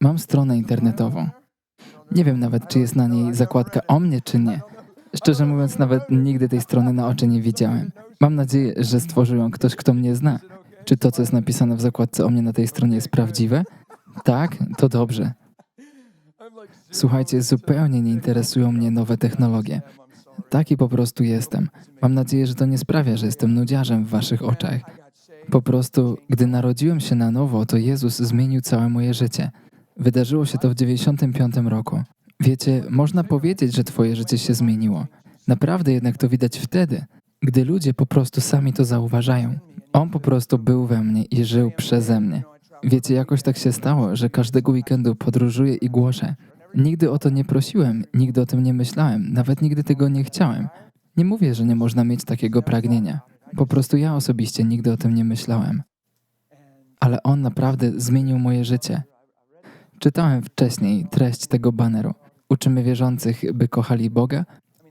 Mam stronę internetową. Nie wiem nawet, czy jest na niej zakładka o mnie, czy nie. Szczerze mówiąc, nawet nigdy tej strony na oczy nie widziałem. Mam nadzieję, że stworzył ją ktoś, kto mnie zna. Czy to, co jest napisane w zakładce o mnie na tej stronie jest prawdziwe? Tak, to dobrze. Słuchajcie, zupełnie nie interesują mnie nowe technologie. Taki po prostu jestem. Mam nadzieję, że to nie sprawia, że jestem nudziarzem w waszych oczach. Po prostu, gdy narodziłem się na nowo, to Jezus zmienił całe moje życie. Wydarzyło się to w 95 roku. Wiecie, można powiedzieć, że twoje życie się zmieniło. Naprawdę jednak to widać wtedy, gdy ludzie po prostu sami to zauważają. On po prostu był we mnie i żył przeze mnie. Wiecie, jakoś tak się stało, że każdego weekendu podróżuję i głoszę. Nigdy o to nie prosiłem, nigdy o tym nie myślałem, nawet nigdy tego nie chciałem. Nie mówię, że nie można mieć takiego pragnienia. Po prostu ja osobiście nigdy o tym nie myślałem. Ale on naprawdę zmienił moje życie. Czytałem wcześniej treść tego baneru. Uczymy wierzących, by kochali Boga,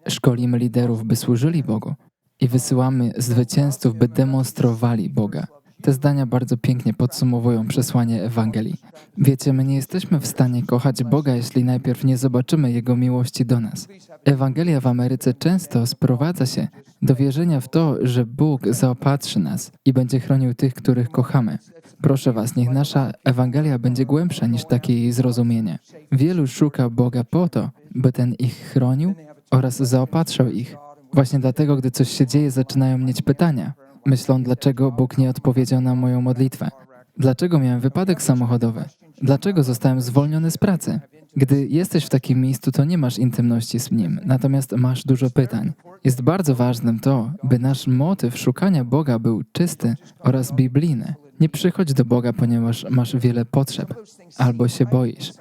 szkolimy liderów, by służyli Bogu i wysyłamy zwycięzców, by demonstrowali Boga. Te zdania bardzo pięknie podsumowują przesłanie Ewangelii. Wiecie, my nie jesteśmy w stanie kochać Boga, jeśli najpierw nie zobaczymy Jego miłości do nas. Ewangelia w Ameryce często sprowadza się do wierzenia w to, że Bóg zaopatrzy nas i będzie chronił tych, których kochamy. Proszę Was, niech nasza Ewangelia będzie głębsza niż takie jej zrozumienie. Wielu szuka Boga po to, by ten ich chronił oraz zaopatrzał ich. Właśnie dlatego, gdy coś się dzieje, zaczynają mieć pytania. Myślą, dlaczego Bóg nie odpowiedział na moją modlitwę. Dlaczego miałem wypadek samochodowy? Dlaczego zostałem zwolniony z pracy? Gdy jesteś w takim miejscu, to nie masz intymności z Nim, natomiast masz dużo pytań. Jest bardzo ważnym to, by nasz motyw szukania Boga był czysty oraz biblijny. Nie przychodź do Boga, ponieważ masz wiele potrzeb albo się boisz.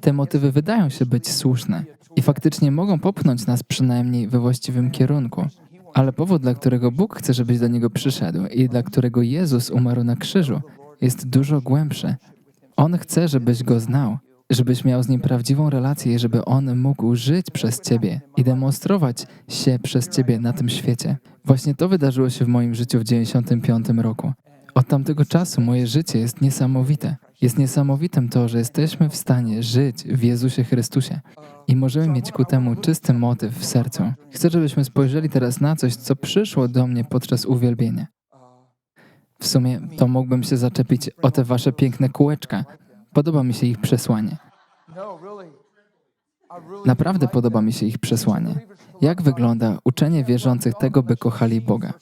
Te motywy wydają się być słuszne i faktycznie mogą popchnąć nas przynajmniej we właściwym kierunku. Ale powód, dla którego Bóg chce, żebyś do Niego przyszedł i dla którego Jezus umarł na krzyżu, jest dużo głębszy. On chce, żebyś Go znał, żebyś miał z Nim prawdziwą relację i żeby On mógł żyć przez Ciebie i demonstrować się przez Ciebie na tym świecie. Właśnie to wydarzyło się w moim życiu w 95 roku. Od tamtego czasu moje życie jest niesamowite. Jest niesamowitym to, że jesteśmy w stanie żyć w Jezusie Chrystusie i możemy mieć ku temu czysty motyw w sercu. Chcę, żebyśmy spojrzeli teraz na coś, co przyszło do mnie podczas uwielbienia. W sumie to mógłbym się zaczepić o te wasze piękne kółeczka. Podoba mi się ich przesłanie. Naprawdę podoba mi się ich przesłanie. Jak wygląda uczenie wierzących tego, by kochali Boga?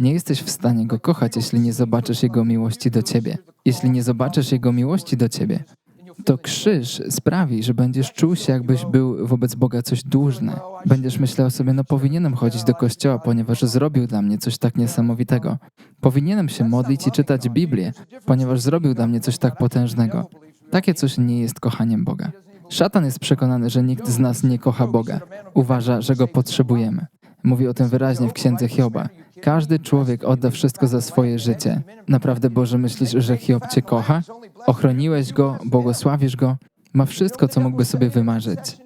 Nie jesteś w stanie Go kochać, jeśli nie zobaczysz Jego miłości do Ciebie. Jeśli nie zobaczysz Jego miłości do Ciebie, to krzyż sprawi, że będziesz czuł się, jakbyś był wobec Boga coś dłużny. Będziesz myślał sobie, no powinienem chodzić do kościoła, ponieważ zrobił dla mnie coś tak niesamowitego. Powinienem się modlić i czytać Biblię, ponieważ zrobił dla mnie coś tak potężnego. Takie coś nie jest kochaniem Boga. Szatan jest przekonany, że nikt z nas nie kocha Boga. Uważa, że go potrzebujemy. Mówi o tym wyraźnie w księdze Hioba. Każdy człowiek odda wszystko za swoje życie. Naprawdę, Boże, myślisz, że Hiob cię kocha? Ochroniłeś go, błogosławisz go, ma wszystko, co mógłby sobie wymarzyć.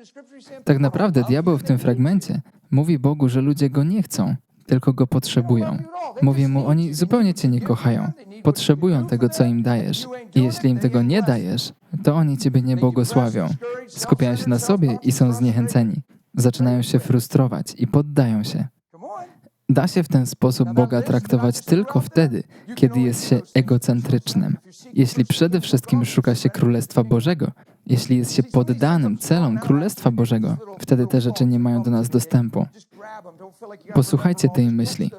Tak naprawdę diabeł w tym fragmencie mówi Bogu, że ludzie go nie chcą, tylko go potrzebują. Mówi mu, oni zupełnie cię nie kochają. Potrzebują tego, co im dajesz. I jeśli im tego nie dajesz, to oni ciebie nie błogosławią. Skupiają się na sobie i są zniechęceni. Zaczynają się frustrować i poddają się. Da się w ten sposób Boga traktować tylko wtedy, kiedy jest się egocentrycznym. Jeśli przede wszystkim szuka się Królestwa Bożego, jeśli jest się poddanym celom Królestwa Bożego, wtedy te rzeczy nie mają do nas dostępu. Posłuchajcie tej myśli.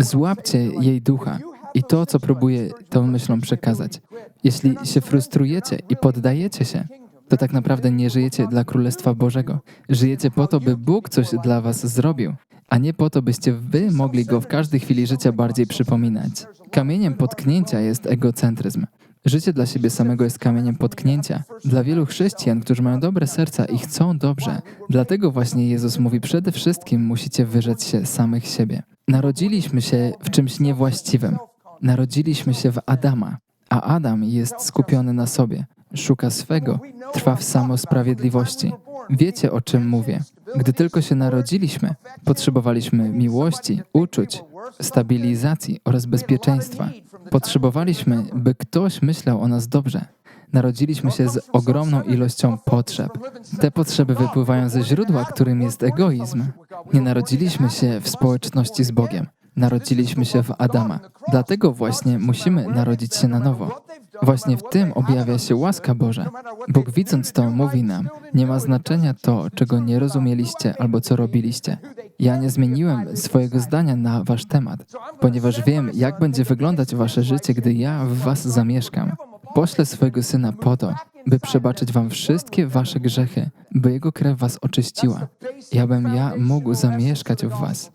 Złapcie jej ducha i to, co próbuje tą myślą przekazać. Jeśli się frustrujecie i poddajecie się, to tak naprawdę nie żyjecie dla Królestwa Bożego. Żyjecie po to, by Bóg coś dla was zrobił, a nie po to, byście wy mogli go w każdej chwili życia bardziej przypominać. Kamieniem potknięcia jest egocentryzm. Życie dla siebie samego jest kamieniem potknięcia. Dla wielu chrześcijan, którzy mają dobre serca i chcą dobrze, dlatego właśnie Jezus mówi przede wszystkim musicie wyrzec się samych siebie. Narodziliśmy się w czymś niewłaściwym. Narodziliśmy się w Adama, a Adam jest skupiony na sobie, szuka swego, trwa w samosprawiedliwości. Wiecie o czym mówię. Gdy tylko się narodziliśmy, potrzebowaliśmy miłości, uczuć, stabilizacji oraz bezpieczeństwa. Potrzebowaliśmy, by ktoś myślał o nas dobrze. Narodziliśmy się z ogromną ilością potrzeb. Te potrzeby wypływają ze źródła, którym jest egoizm. Nie narodziliśmy się w społeczności z Bogiem. Narodziliśmy się w Adama. Dlatego właśnie musimy narodzić się na nowo. Właśnie w tym objawia się łaska Boża. Bóg widząc to mówi nam, nie ma znaczenia to, czego nie rozumieliście albo co robiliście. Ja nie zmieniłem swojego zdania na wasz temat, ponieważ wiem, jak będzie wyglądać wasze życie, gdy ja w was zamieszkam. Poślę swojego Syna po to, by przebaczyć wam wszystkie wasze grzechy, by Jego krew was oczyściła i abym ja mógł zamieszkać w was.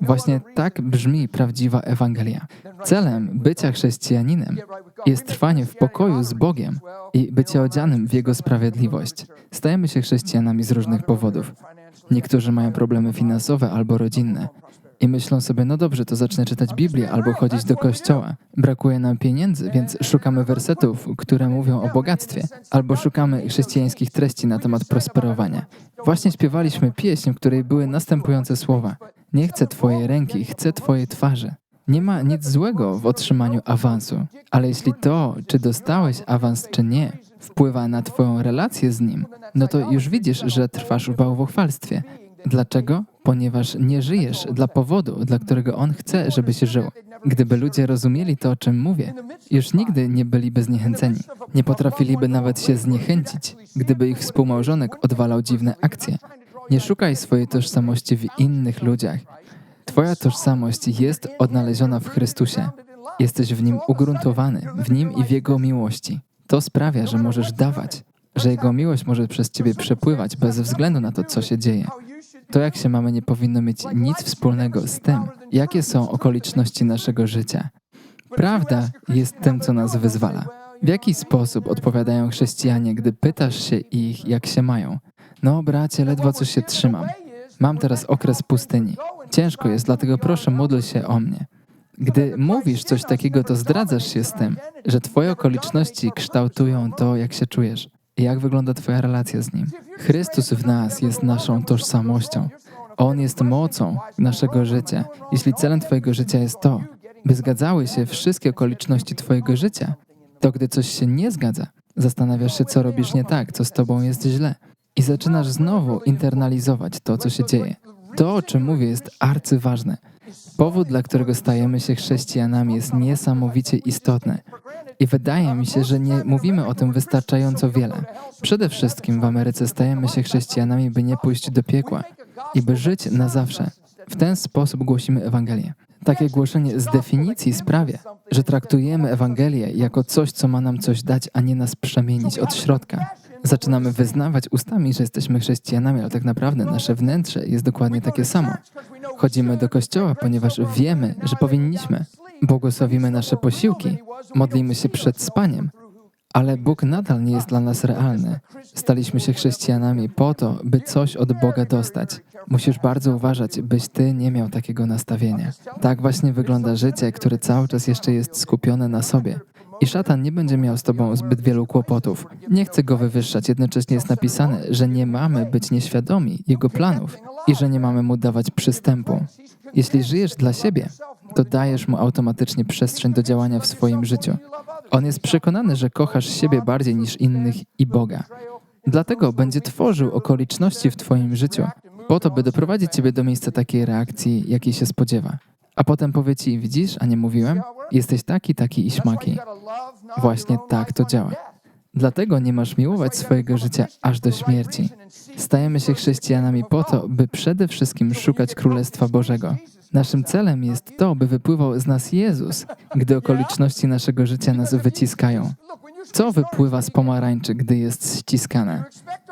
Właśnie tak brzmi prawdziwa Ewangelia. Celem bycia chrześcijaninem jest trwanie w pokoju z Bogiem i bycie odzianym w Jego sprawiedliwość. Stajemy się chrześcijanami z różnych powodów. Niektórzy mają problemy finansowe albo rodzinne i myślą sobie, no dobrze, to zacznę czytać Biblię albo chodzić do kościoła. Brakuje nam pieniędzy, więc szukamy wersetów, które mówią o bogactwie, albo szukamy chrześcijańskich treści na temat prosperowania. Właśnie śpiewaliśmy pieśń, w której były następujące słowa: Nie chcę Twojej ręki, chcę Twojej twarzy. Nie ma nic złego w otrzymaniu awansu, ale jeśli to, czy dostałeś awans, czy nie, wpływa na Twoją relację z nim, no to już widzisz, że trwasz w bałwochwalstwie. Dlaczego? Ponieważ nie żyjesz dla powodu, dla którego On chce, żebyś żył. Gdyby ludzie rozumieli to, o czym mówię, już nigdy nie byliby zniechęceni. Nie potrafiliby nawet się zniechęcić, gdyby ich współmałżonek odwalał dziwne akcje. Nie szukaj swojej tożsamości w innych ludziach. Twoja tożsamość jest odnaleziona w Chrystusie. Jesteś w Nim ugruntowany, w Nim i w Jego miłości. To sprawia, że możesz dawać, że Jego miłość może przez Ciebie przepływać bez względu na to, co się dzieje. To, jak się mamy, nie powinno mieć nic wspólnego z tym, jakie są okoliczności naszego życia. Prawda jest tym, co nas wyzwala. W jaki sposób odpowiadają chrześcijanie, gdy pytasz się ich, jak się mają? No, bracie, ledwo coś się trzymam. Mam teraz okres pustyni. Ciężko jest, dlatego proszę, módl się o mnie. Gdy mówisz coś takiego, to zdradzasz się z tym, że Twoje okoliczności kształtują to, jak się czujesz jak wygląda Twoja relacja z Nim. Chrystus w nas jest naszą tożsamością. On jest mocą naszego życia. Jeśli celem Twojego życia jest to, by zgadzały się wszystkie okoliczności Twojego życia, to gdy coś się nie zgadza, zastanawiasz się, co robisz nie tak, co z Tobą jest źle. I zaczynasz znowu internalizować to, co się dzieje. To, o czym mówię, jest arcyważne. Powód, dla którego stajemy się chrześcijanami, jest niesamowicie istotny. I wydaje mi się, że nie mówimy o tym wystarczająco wiele. Przede wszystkim w Ameryce stajemy się chrześcijanami, by nie pójść do piekła i by żyć na zawsze. W ten sposób głosimy Ewangelię. Takie głoszenie z definicji sprawia, że traktujemy Ewangelię jako coś, co ma nam coś dać, a nie nas przemienić od środka. Zaczynamy wyznawać ustami, że jesteśmy chrześcijanami, ale tak naprawdę nasze wnętrze jest dokładnie takie samo. Chodzimy do kościoła, ponieważ wiemy, że powinniśmy. Błogosławimy nasze posiłki, modlimy się przed spaniem, ale Bóg nadal nie jest dla nas realny. Staliśmy się chrześcijanami po to, by coś od Boga dostać. Musisz bardzo uważać, byś ty nie miał takiego nastawienia. Tak właśnie wygląda życie, które cały czas jeszcze jest skupione na sobie. I szatan nie będzie miał z tobą zbyt wielu kłopotów. Nie chcę go wywyższać, jednocześnie jest napisane, że nie mamy być nieświadomi jego planów i że nie mamy mu dawać przystępu. Jeśli żyjesz dla siebie, to dajesz mu automatycznie przestrzeń do działania w swoim życiu. On jest przekonany, że kochasz siebie bardziej niż innych i Boga. Dlatego będzie tworzył okoliczności w Twoim życiu, po to, by doprowadzić Ciebie do miejsca takiej reakcji, jakiej się spodziewa. A potem powie Ci, widzisz, a nie mówiłem? Jesteś taki, taki i śmaki. Właśnie tak to działa. Dlatego nie masz miłować swojego życia aż do śmierci. Stajemy się chrześcijanami po to, by przede wszystkim szukać Królestwa Bożego. Naszym celem jest to, by wypływał z nas Jezus, gdy okoliczności naszego życia nas wyciskają. Co wypływa z pomarańczy, gdy jest ściskane?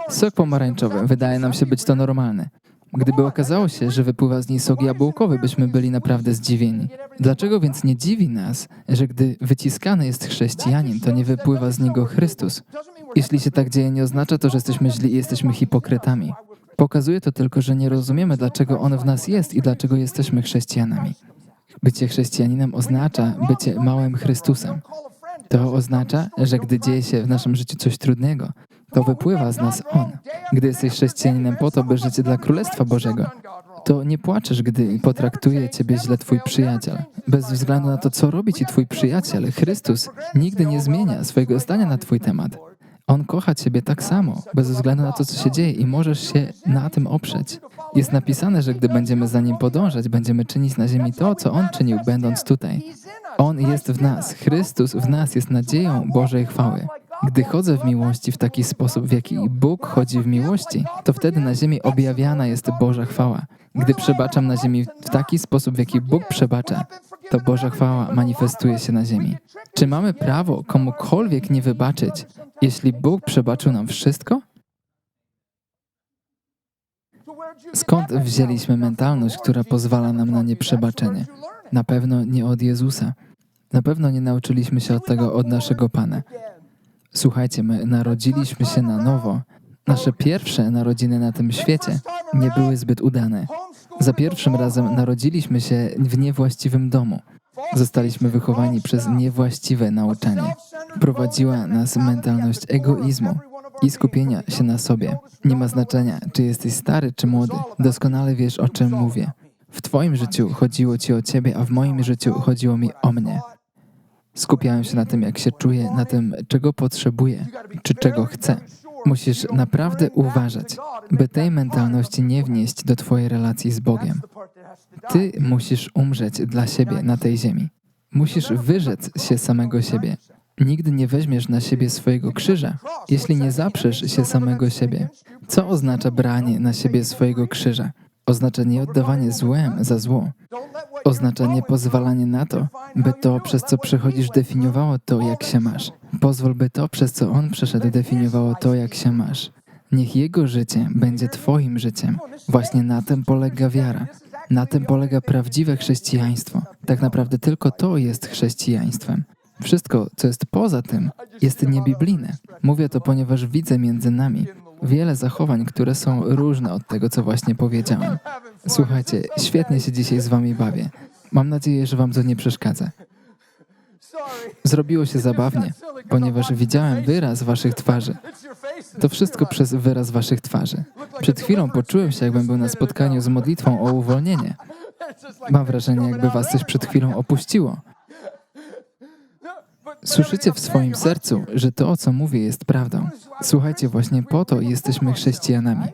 Sok pomarańczowy wydaje nam się być to normalne. Gdyby okazało się, że wypływa z niej sok jabłkowy, byśmy byli naprawdę zdziwieni. Dlaczego więc nie dziwi nas, że gdy wyciskany jest chrześcijanin, to nie wypływa z niego Chrystus? Jeśli się tak dzieje, nie oznacza to, że jesteśmy źli i jesteśmy hipokrytami. Pokazuje to tylko, że nie rozumiemy, dlaczego On w nas jest i dlaczego jesteśmy chrześcijanami. Bycie chrześcijaninem oznacza bycie małym Chrystusem. To oznacza, że gdy dzieje się w naszym życiu coś trudnego, to wypływa z nas On. Gdy jesteś chrześcijaninem po to, by żyć dla Królestwa Bożego, to nie płaczesz, gdy potraktuje ciebie źle twój przyjaciel. Bez względu na to, co robi ci twój przyjaciel, Chrystus nigdy nie zmienia swojego zdania na twój temat. On kocha ciebie tak samo, bez względu na to, co się dzieje i możesz się na tym oprzeć. Jest napisane, że gdy będziemy za Nim podążać, będziemy czynić na ziemi to, co On czynił, będąc tutaj. On jest w nas, Chrystus w nas jest nadzieją Bożej chwały. Gdy chodzę w miłości w taki sposób, w jaki Bóg chodzi w miłości, to wtedy na ziemi objawiana jest Boża chwała. Gdy przebaczam na ziemi w taki sposób, w jaki Bóg przebacza, to Boża chwała manifestuje się na ziemi. Czy mamy prawo komukolwiek nie wybaczyć, jeśli Bóg przebaczył nam wszystko? Skąd wzięliśmy mentalność, która pozwala nam na nieprzebaczenie? Na pewno nie od Jezusa. Na pewno nie nauczyliśmy się od tego od naszego Pana. Słuchajcie, my narodziliśmy się na nowo. Nasze pierwsze narodziny na tym świecie nie były zbyt udane. Za pierwszym razem narodziliśmy się w niewłaściwym domu. Zostaliśmy wychowani przez niewłaściwe nauczanie. Prowadziła nas mentalność egoizmu i skupienia się na sobie. Nie ma znaczenia, czy jesteś stary czy młody. Doskonale wiesz, o czym mówię. W Twoim życiu chodziło Ci o Ciebie, a w moim życiu chodziło mi o mnie. Skupiałem się na tym, jak się czuję, na tym, czego potrzebuję, czy czego chcę. Musisz naprawdę uważać, by tej mentalności nie wnieść do Twojej relacji z Bogiem. Ty musisz umrzeć dla siebie na tej ziemi. Musisz wyrzec się samego siebie. Nigdy nie weźmiesz na siebie swojego krzyża, jeśli nie zaprzesz się samego siebie. Co oznacza branie na siebie swojego krzyża? Oznacza nie oddawanie złem za zło. Oznacza nie pozwalanie na to, by to, przez co przechodzisz, definiowało to, jak się masz. Pozwól, by to, przez co on przeszedł, definiowało to, jak się masz. Niech jego życie będzie Twoim życiem. Właśnie na tym polega wiara. Na tym polega prawdziwe chrześcijaństwo. Tak naprawdę tylko to jest chrześcijaństwem. Wszystko, co jest poza tym, jest niebiblijne. Mówię to, ponieważ widzę między nami wiele zachowań, które są różne od tego, co właśnie powiedziałem. Słuchajcie, świetnie się dzisiaj z Wami bawię. Mam nadzieję, że Wam to nie przeszkadza. Zrobiło się zabawnie, ponieważ widziałem wyraz Waszych twarzy. To wszystko przez wyraz Waszych twarzy. Przed chwilą poczułem się, jakbym był na spotkaniu z modlitwą o uwolnienie. Mam wrażenie, jakby Was coś przed chwilą opuściło. Słyszycie w swoim sercu, że to, co mówię, jest prawdą. Słuchajcie, właśnie po to jesteśmy chrześcijanami.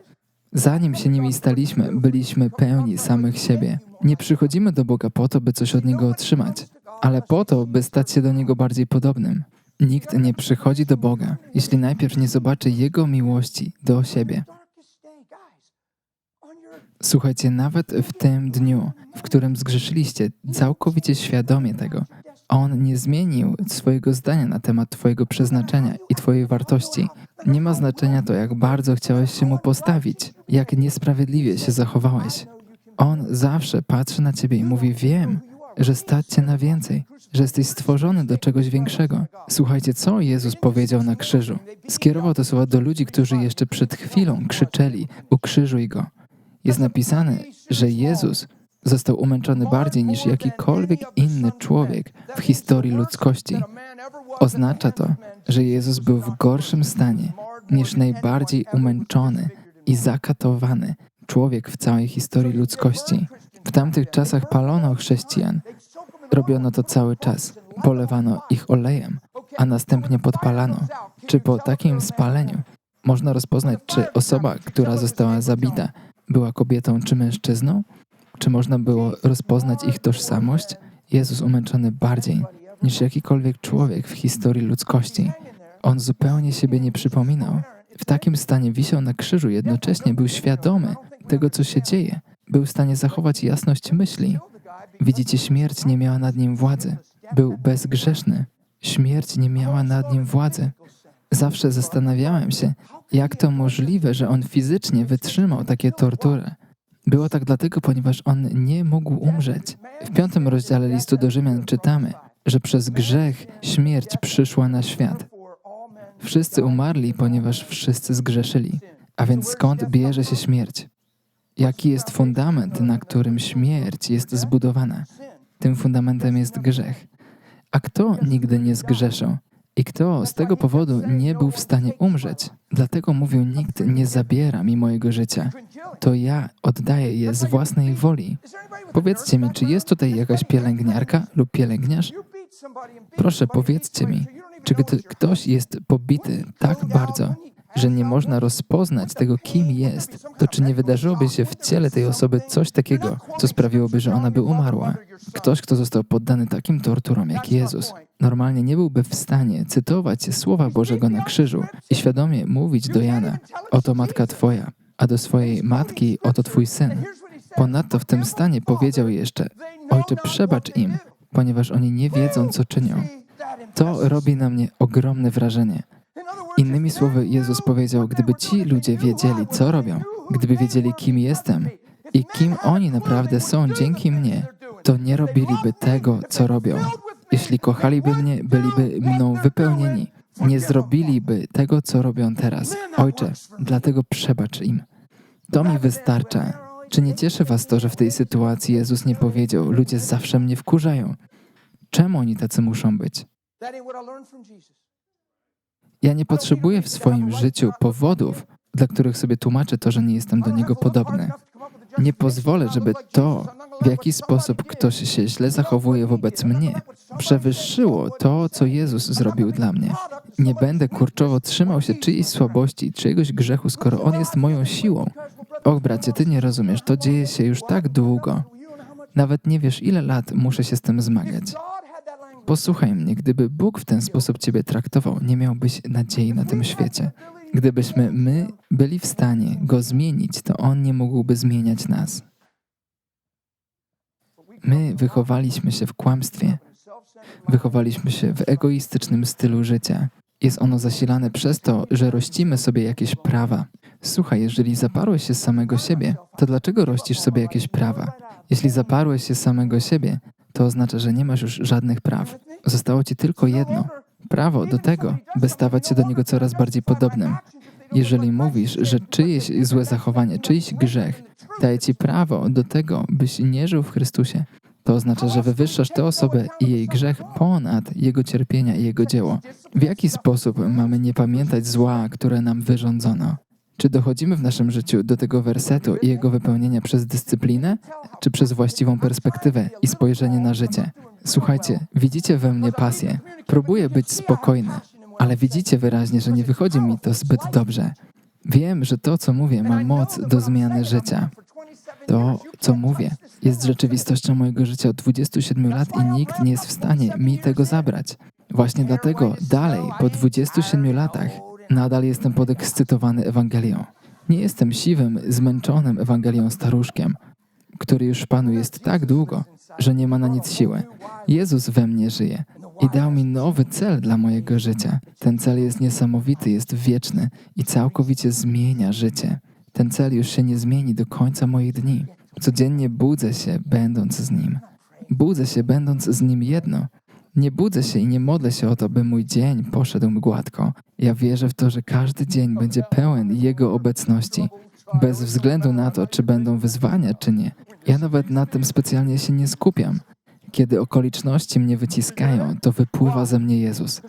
Zanim się nimi staliśmy, byliśmy pełni samych siebie. Nie przychodzimy do Boga po to, by coś od Niego otrzymać, ale po to, by stać się do Niego bardziej podobnym. Nikt nie przychodzi do Boga, jeśli najpierw nie zobaczy Jego miłości do siebie. Słuchajcie, nawet w tym dniu, w którym zgrzeszyliście, całkowicie świadomie tego, On nie zmienił swojego zdania na temat Twojego przeznaczenia i Twojej wartości. Nie ma znaczenia to, jak bardzo chciałeś się Mu postawić, jak niesprawiedliwie się zachowałeś. On zawsze patrzy na Ciebie i mówi: Wiem, że stać Cię na więcej, że jesteś stworzony do czegoś większego. Słuchajcie, co Jezus powiedział na krzyżu. Skierował te słowa do ludzi, którzy jeszcze przed chwilą krzyczeli: Ukrzyżuj go. Jest napisane, że Jezus został umęczony bardziej niż jakikolwiek inny człowiek w historii ludzkości. Oznacza to, że Jezus był w gorszym stanie niż najbardziej umęczony i zakatowany człowiek w całej historii ludzkości. W tamtych czasach palono chrześcijan. Robiono to cały czas. Polewano ich olejem, a następnie podpalano. Czy po takim spaleniu można rozpoznać, czy osoba, która została zabita, była kobietą czy mężczyzną? Czy można było rozpoznać ich tożsamość? Jezus umęczony bardziej niż jakikolwiek człowiek w historii ludzkości. On zupełnie siebie nie przypominał. W takim stanie wisiał na krzyżu, jednocześnie był świadomy tego, co się dzieje. Był w stanie zachować jasność myśli. Widzicie, śmierć nie miała nad nim władzy. Był bezgrzeszny. Śmierć nie miała nad nim władzy. Zawsze zastanawiałem się, jak to możliwe, że on fizycznie wytrzymał takie tortury. Było tak dlatego, ponieważ on nie mógł umrzeć. W piątym rozdziale listu do Rzymian czytamy, że przez grzech śmierć przyszła na świat. Wszyscy umarli, ponieważ wszyscy zgrzeszyli. A więc skąd bierze się śmierć? Jaki jest fundament, na którym śmierć jest zbudowana? Tym fundamentem jest grzech. A kto nigdy nie zgrzeszył? I kto z tego powodu nie był w stanie umrzeć. Dlatego mówił, nikt nie zabiera mi mojego życia. To ja oddaję je z własnej woli. Powiedzcie mi, czy jest tutaj jakaś pielęgniarka lub pielęgniarz? Proszę, powiedzcie mi, czy gdy ktoś jest pobity tak bardzo, że nie można rozpoznać tego, kim jest, to czy nie wydarzyłoby się w ciele tej osoby coś takiego, co sprawiłoby, że ona by umarła? Ktoś, kto został poddany takim torturom jak Jezus, normalnie nie byłby w stanie cytować słowa Bożego na krzyżu i świadomie mówić do Jana: Oto matka twoja, a do swojej matki: Oto twój syn. Ponadto w tym stanie powiedział jeszcze: Ojcze, przebacz im, ponieważ oni nie wiedzą, co czynią. To robi na mnie ogromne wrażenie. Innymi słowy, Jezus powiedział: Gdyby ci ludzie wiedzieli, co robią, gdyby wiedzieli, kim jestem i kim oni naprawdę są dzięki mnie, to nie robiliby tego, co robią. Jeśli kochaliby mnie, byliby mną wypełnieni. Nie zrobiliby tego, co robią teraz. Ojcze, dlatego przebacz im. To mi wystarcza. Czy nie cieszy Was to, że w tej sytuacji Jezus nie powiedział: Ludzie zawsze mnie wkurzają? Czemu oni tacy muszą być? Ja nie potrzebuję w swoim życiu powodów, dla których sobie tłumaczę to, że nie jestem do Niego podobny. Nie pozwolę, żeby to, w jaki sposób ktoś się źle zachowuje wobec mnie, przewyższyło to, co Jezus zrobił dla mnie. Nie będę kurczowo trzymał się czyjejś słabości, czyjegoś grzechu, skoro On jest moją siłą. Och, bracie, ty nie rozumiesz, to dzieje się już tak długo. Nawet nie wiesz, ile lat muszę się z tym zmagać. Posłuchaj mnie, gdyby Bóg w ten sposób Ciebie traktował, nie miałbyś nadziei na tym świecie. Gdybyśmy my byli w stanie Go zmienić, to On nie mógłby zmieniać nas. My wychowaliśmy się w kłamstwie, wychowaliśmy się w egoistycznym stylu życia. Jest ono zasilane przez to, że rościmy sobie jakieś prawa. Słuchaj, jeżeli zaparłeś się samego siebie, to dlaczego rościsz sobie jakieś prawa? Jeśli zaparłeś się samego siebie, to oznacza, że nie masz już żadnych praw. Zostało ci tylko jedno prawo do tego, by stawać się do niego coraz bardziej podobnym. Jeżeli mówisz, że czyjeś złe zachowanie, czyjś grzech daje ci prawo do tego, byś nie żył w Chrystusie, to oznacza, że wywyższasz tę osobę i jej grzech ponad jego cierpienia i jego dzieło. W jaki sposób mamy nie pamiętać zła, które nam wyrządzono? Czy dochodzimy w naszym życiu do tego wersetu i jego wypełnienia przez dyscyplinę, czy przez właściwą perspektywę i spojrzenie na życie? Słuchajcie, widzicie we mnie pasję. Próbuję być spokojny, ale widzicie wyraźnie, że nie wychodzi mi to zbyt dobrze. Wiem, że to, co mówię, ma moc do zmiany życia. To, co mówię, jest rzeczywistością mojego życia od 27 lat i nikt nie jest w stanie mi tego zabrać. Właśnie dlatego dalej, po 27 latach, nadal jestem podekscytowany Ewangelią. Nie jestem siwym, zmęczonym Ewangelią staruszkiem, który już Panu jest tak długo, że nie ma na nic siły. Jezus we mnie żyje i dał mi nowy cel dla mojego życia. Ten cel jest niesamowity, jest wieczny i całkowicie zmienia życie. Ten cel już się nie zmieni do końca moich dni. Codziennie budzę się, będąc z Nim. Budzę się, będąc z Nim jedno. Nie budzę się i nie modlę się o to, by mój dzień poszedł gładko. Ja wierzę w to, że każdy dzień będzie pełen Jego obecności, bez względu na to, czy będą wyzwania, czy nie. Ja nawet na tym specjalnie się nie skupiam. Kiedy okoliczności mnie wyciskają, to wypływa ze mnie Jezus.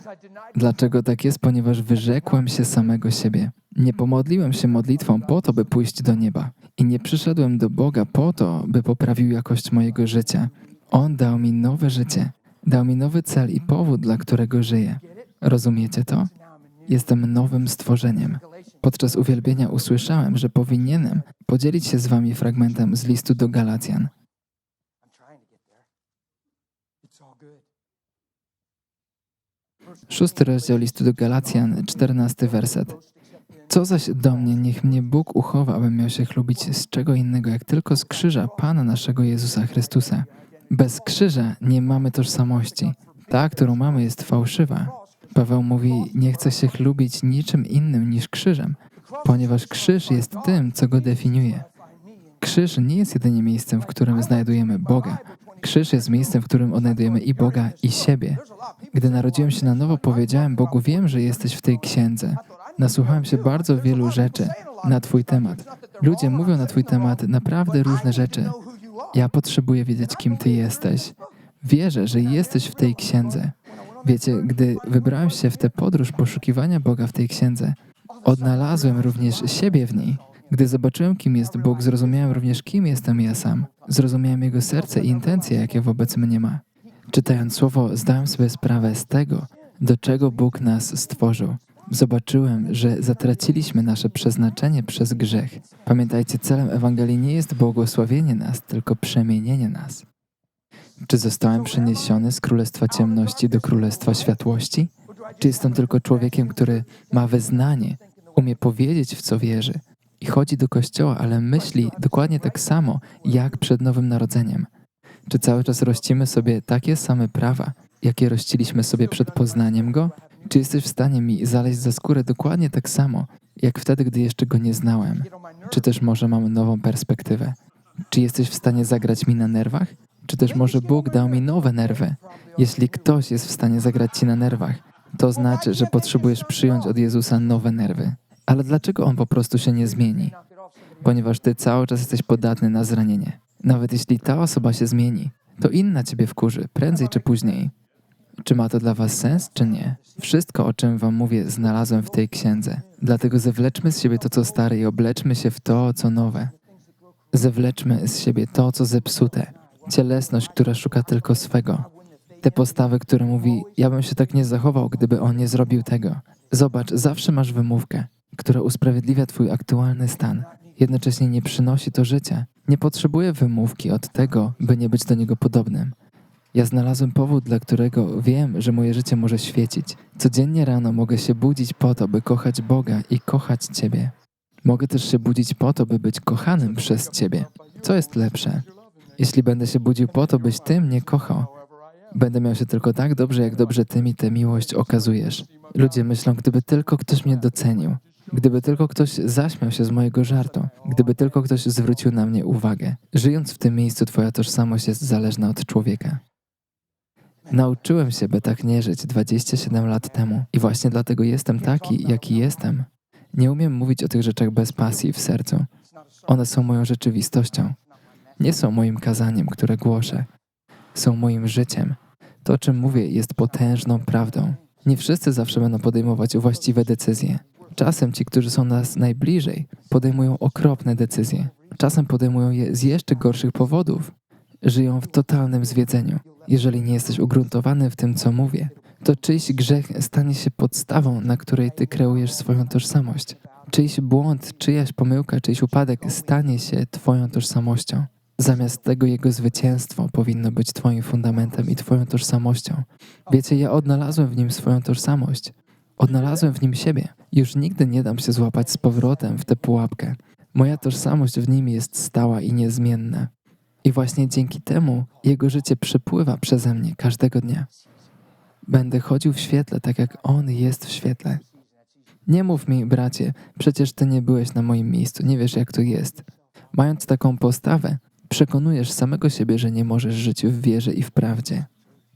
Dlaczego tak jest? Ponieważ wyrzekłem się samego siebie. Nie pomodliłem się modlitwą po to, by pójść do nieba. I nie przyszedłem do Boga po to, by poprawił jakość mojego życia. On dał mi nowe życie. Dał mi nowy cel i powód, dla którego żyję. Rozumiecie to? Jestem nowym stworzeniem. Podczas uwielbienia usłyszałem, że powinienem podzielić się z wami fragmentem z listu do Galacjan. Szósty rozdział listu do Galacjan, czternasty werset. Co zaś do mnie, niech mnie Bóg uchowa, abym miał się chlubić z czego innego, jak tylko z krzyża Pana naszego Jezusa Chrystusa. Bez krzyża nie mamy tożsamości. Ta, którą mamy, jest fałszywa. Paweł mówi, nie chce się chlubić niczym innym niż krzyżem, ponieważ krzyż jest tym, co go definiuje. Krzyż nie jest jedynie miejscem, w którym znajdujemy Boga. Krzyż jest miejscem, w którym odnajdujemy i Boga, i siebie. Gdy narodziłem się na nowo, powiedziałem Bogu, wiem, że jesteś w tej księdze. Nasłuchałem się bardzo wielu rzeczy na Twój temat. Ludzie mówią na Twój temat naprawdę różne rzeczy. Ja potrzebuję wiedzieć, kim Ty jesteś. Wierzę, że jesteś w tej księdze. Wiecie, gdy wybrałem się w tę podróż poszukiwania Boga w tej księdze, odnalazłem również siebie w niej. Gdy zobaczyłem, kim jest Bóg, zrozumiałem również, kim jestem ja sam. Zrozumiałem Jego serce i intencje, jakie wobec mnie ma. Czytając słowo, zdałem sobie sprawę z tego, do czego Bóg nas stworzył. Zobaczyłem, że zatraciliśmy nasze przeznaczenie przez grzech. Pamiętajcie, celem Ewangelii nie jest błogosławienie nas, tylko przemienienie nas. Czy zostałem przeniesiony z królestwa ciemności do królestwa światłości? Czy jestem tylko człowiekiem, który ma wyznanie, umie powiedzieć, w co wierzy i chodzi do kościoła, ale myśli dokładnie tak samo, jak przed Nowym Narodzeniem? Czy cały czas rościmy sobie takie same prawa, jakie rościliśmy sobie przed poznaniem Go? Czy jesteś w stanie mi zaleźć za skórę dokładnie tak samo, jak wtedy, gdy jeszcze Go nie znałem? Czy też może mam nową perspektywę? Czy jesteś w stanie zagrać mi na nerwach? Czy też może Bóg dał mi nowe nerwy? Jeśli ktoś jest w stanie zagrać ci na nerwach, to znaczy, że potrzebujesz przyjąć od Jezusa nowe nerwy. Ale dlaczego On po prostu się nie zmieni? Ponieważ ty cały czas jesteś podatny na zranienie. Nawet jeśli ta osoba się zmieni, to inna ciebie wkurzy, prędzej czy później. Czy ma to dla was sens, czy nie? Wszystko, o czym wam mówię, znalazłem w tej księdze. Dlatego zewleczmy z siebie to, co stare i obleczmy się w to, co nowe. Zewleczmy z siebie to, co zepsute. Cielesność, która szuka tylko swego. Te postawy, które mówi, ja bym się tak nie zachował, gdyby on nie zrobił tego. Zobacz, zawsze masz wymówkę, która usprawiedliwia twój aktualny stan. Jednocześnie nie przynosi to życia. Nie potrzebuję wymówki od tego, by nie być do niego podobnym. Ja znalazłem powód, dla którego wiem, że moje życie może świecić. Codziennie rano mogę się budzić po to, by kochać Boga i kochać Ciebie. Mogę też się budzić po to, by być kochanym przez Ciebie. Co jest lepsze? Jeśli będę się budził po to, byś Ty mnie kochał, będę miał się tylko tak dobrze, jak dobrze Ty mi tę miłość okazujesz. Ludzie myślą, gdyby tylko ktoś mnie docenił, gdyby tylko ktoś zaśmiał się z mojego żartu, gdyby tylko ktoś zwrócił na mnie uwagę. Żyjąc w tym miejscu, Twoja tożsamość jest zależna od człowieka. Nauczyłem się, by tak nie żyć 27 lat temu i właśnie dlatego jestem taki, jaki jestem. Nie umiem mówić o tych rzeczach bez pasji w sercu. One są moją rzeczywistością. Nie są moim kazaniem, które głoszę. Są moim życiem. To, o czym mówię, jest potężną prawdą. Nie wszyscy zawsze będą podejmować właściwe decyzje. Czasem ci, którzy są nas najbliżej, podejmują okropne decyzje. Czasem podejmują je z jeszcze gorszych powodów. Żyją w totalnym zwiedzeniu. Jeżeli nie jesteś ugruntowany w tym, co mówię, to czyjś grzech stanie się podstawą, na której ty kreujesz swoją tożsamość. Czyjś błąd, czyjaś pomyłka, czyjś upadek stanie się twoją tożsamością. Zamiast tego jego zwycięstwo powinno być twoim fundamentem i twoją tożsamością. Wiecie, ja odnalazłem w nim swoją tożsamość. Odnalazłem w nim siebie. Już nigdy nie dam się złapać z powrotem w tę pułapkę. Moja tożsamość w nim jest stała i niezmienna. I właśnie dzięki temu jego życie przepływa przeze mnie każdego dnia. Będę chodził w świetle, tak jak on jest w świetle. Nie mów mi, bracie, przecież ty nie byłeś na moim miejscu, nie wiesz jak to jest. Mając taką postawę, przekonujesz samego siebie, że nie możesz żyć w wierze i w prawdzie.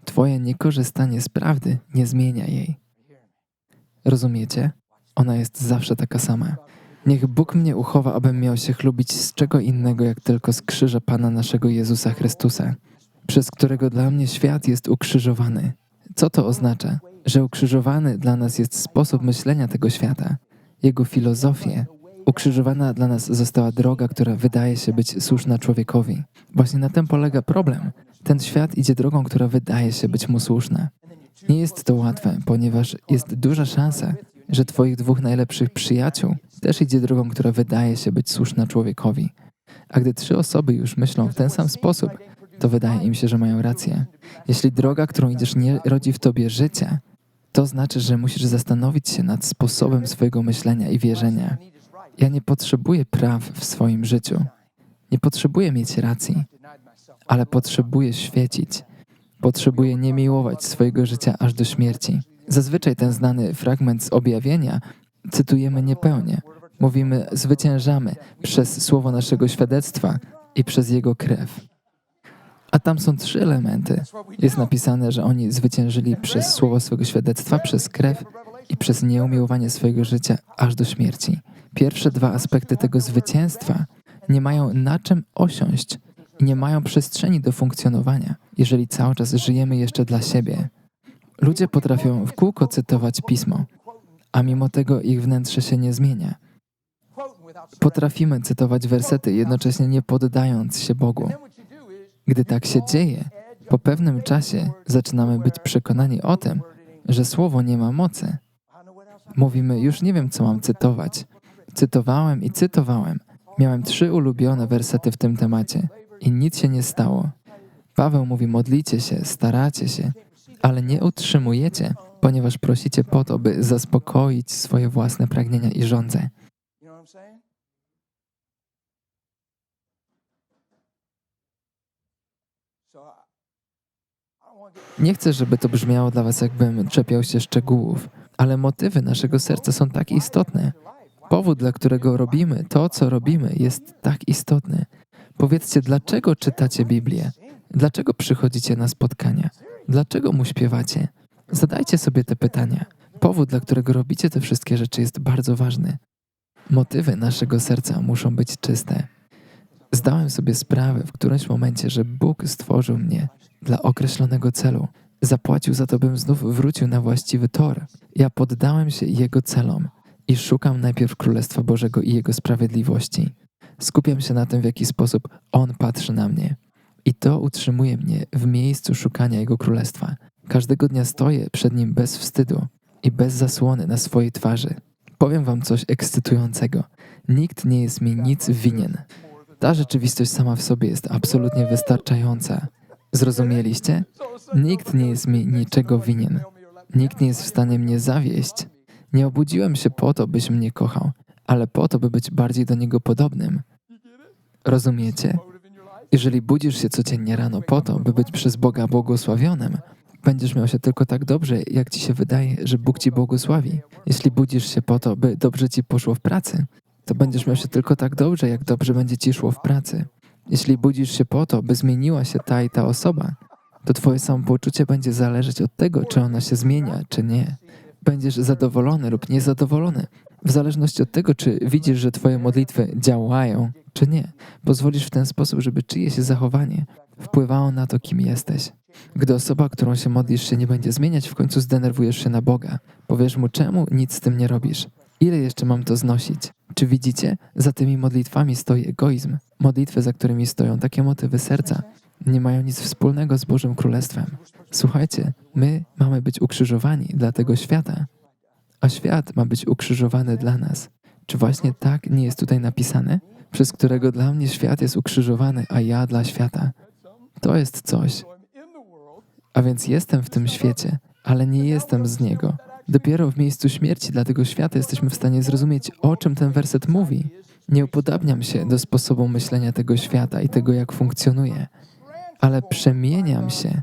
Twoje niekorzystanie z prawdy nie zmienia jej. Rozumiecie? Ona jest zawsze taka sama. Niech Bóg mnie uchowa, abym miał się chlubić z czego innego, jak tylko z krzyża Pana naszego Jezusa Chrystusa, przez którego dla mnie świat jest ukrzyżowany. Co to oznacza? Że ukrzyżowany dla nas jest sposób myślenia tego świata, jego filozofię. Ukrzyżowana dla nas została droga, która wydaje się być słuszna człowiekowi. Właśnie na tym polega problem. Ten świat idzie drogą, która wydaje się być mu słuszna. Nie jest to łatwe, ponieważ jest duża szansa, że Twoich dwóch najlepszych przyjaciół też idzie drogą, która wydaje się być słuszna człowiekowi. A gdy trzy osoby już myślą w ten sam sposób, to wydaje im się, że mają rację. Jeśli droga, którą idziesz, nie rodzi w tobie życia, to znaczy, że musisz zastanowić się nad sposobem swojego myślenia i wierzenia. Ja nie potrzebuję praw w swoim życiu. Nie potrzebuję mieć racji, ale potrzebuję świecić. Potrzebuję nie miłować swojego życia aż do śmierci. Zazwyczaj ten znany fragment z objawienia cytujemy niepełnie. Mówimy, zwyciężamy przez słowo naszego świadectwa i przez jego krew. A tam są trzy elementy. Jest napisane, że oni zwyciężyli przez słowo swojego świadectwa, przez krew i przez nieumiłowanie swojego życia aż do śmierci. Pierwsze dwa aspekty tego zwycięstwa nie mają na czym osiąść nie mają przestrzeni do funkcjonowania, jeżeli cały czas żyjemy jeszcze dla siebie. Ludzie potrafią w kółko cytować pismo, a mimo tego ich wnętrze się nie zmienia. Potrafimy cytować wersety, jednocześnie nie poddając się Bogu. Gdy tak się dzieje, po pewnym czasie zaczynamy być przekonani o tym, że słowo nie ma mocy. Mówimy, już nie wiem, co mam cytować. Cytowałem i cytowałem. Miałem trzy ulubione wersety w tym temacie i nic się nie stało. Paweł mówi: modlicie się, staracie się, ale nie utrzymujecie, ponieważ prosicie po to, by zaspokoić swoje własne pragnienia i żądze. Nie chcę, żeby to brzmiało dla Was, jakbym czepiał się szczegółów, ale motywy naszego serca są tak istotne. Powód, dla którego robimy to, co robimy, jest tak istotny. Powiedzcie, dlaczego czytacie Biblię? Dlaczego przychodzicie na spotkania? Dlaczego mu śpiewacie? Zadajcie sobie te pytania. Powód, dla którego robicie te wszystkie rzeczy, jest bardzo ważny. Motywy naszego serca muszą być czyste. Zdałem sobie sprawę w którymś momencie, że Bóg stworzył mnie dla określonego celu. Zapłacił za to, bym znów wrócił na właściwy tor. Ja poddałem się Jego celom i szukam najpierw Królestwa Bożego i Jego sprawiedliwości. Skupiam się na tym, w jaki sposób On patrzy na mnie. I to utrzymuje mnie w miejscu szukania Jego Królestwa. Każdego dnia stoję przed Nim bez wstydu i bez zasłony na swojej twarzy. Powiem Wam coś ekscytującego. Nikt nie jest mi nic winien. Ta rzeczywistość sama w sobie jest absolutnie wystarczająca. Zrozumieliście? Nikt nie jest mi niczego winien. Nikt nie jest w stanie mnie zawieść. Nie obudziłem się po to, byś mnie kochał, ale po to, by być bardziej do niego podobnym. Rozumiecie? Jeżeli budzisz się codziennie rano po to, by być przez Boga błogosławionym, będziesz miał się tylko tak dobrze, jak ci się wydaje, że Bóg ci błogosławi. Jeśli budzisz się po to, by dobrze ci poszło w pracy, to będziesz miał się tylko tak dobrze, jak dobrze będzie ci szło w pracy. Jeśli budzisz się po to, by zmieniła się ta i ta osoba, to twoje samopoczucie będzie zależeć od tego, czy ona się zmienia, czy nie. Będziesz zadowolony lub niezadowolony, w zależności od tego, czy widzisz, że twoje modlitwy działają, czy nie. Pozwolisz w ten sposób, żeby czyjeś zachowanie wpływało na to, kim jesteś. Gdy osoba, którą się modlisz, się nie będzie zmieniać, w końcu zdenerwujesz się na Boga. Powiesz mu, czemu nic z tym nie robisz? Ile jeszcze mam to znosić? Czy widzicie? Za tymi modlitwami stoi egoizm. Modlitwy, za którymi stoją takie motywy serca, nie mają nic wspólnego z Bożym Królestwem. Słuchajcie, my mamy być ukrzyżowani dla tego świata, a świat ma być ukrzyżowany dla nas. Czy właśnie tak nie jest tutaj napisane? Przez którego dla mnie świat jest ukrzyżowany, a ja dla świata. To jest coś. A więc jestem w tym świecie, ale nie jestem z niego. Dopiero w miejscu śmierci dla tego świata jesteśmy w stanie zrozumieć, o czym ten werset mówi. Nie upodabniam się do sposobu myślenia tego świata i tego, jak funkcjonuje, ale przemieniam się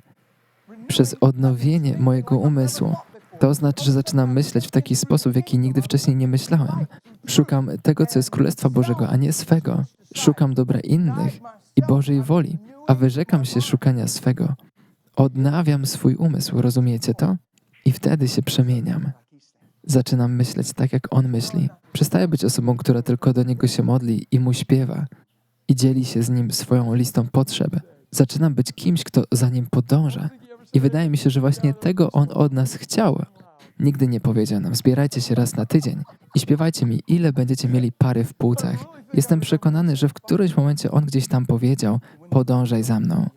przez odnowienie mojego umysłu. To oznacza, że zaczynam myśleć w taki sposób, w jaki nigdy wcześniej nie myślałem. Szukam tego, co jest Królestwa Bożego, a nie swego. Szukam dobra innych i Bożej woli, a wyrzekam się szukania swego. Odnawiam swój umysł, rozumiecie to? I wtedy się przemieniam. Zaczynam myśleć tak, jak on myśli. Przestaję być osobą, która tylko do niego się modli i mu śpiewa i dzieli się z nim swoją listą potrzeb. Zaczynam być kimś, kto za nim podąża. I wydaje mi się, że właśnie tego on od nas chciał. Nigdy nie powiedział nam: zbierajcie się raz na tydzień i śpiewajcie mi, ile będziecie mieli pary w płucach. Jestem przekonany, że w którymś momencie on gdzieś tam powiedział: podążaj za mną.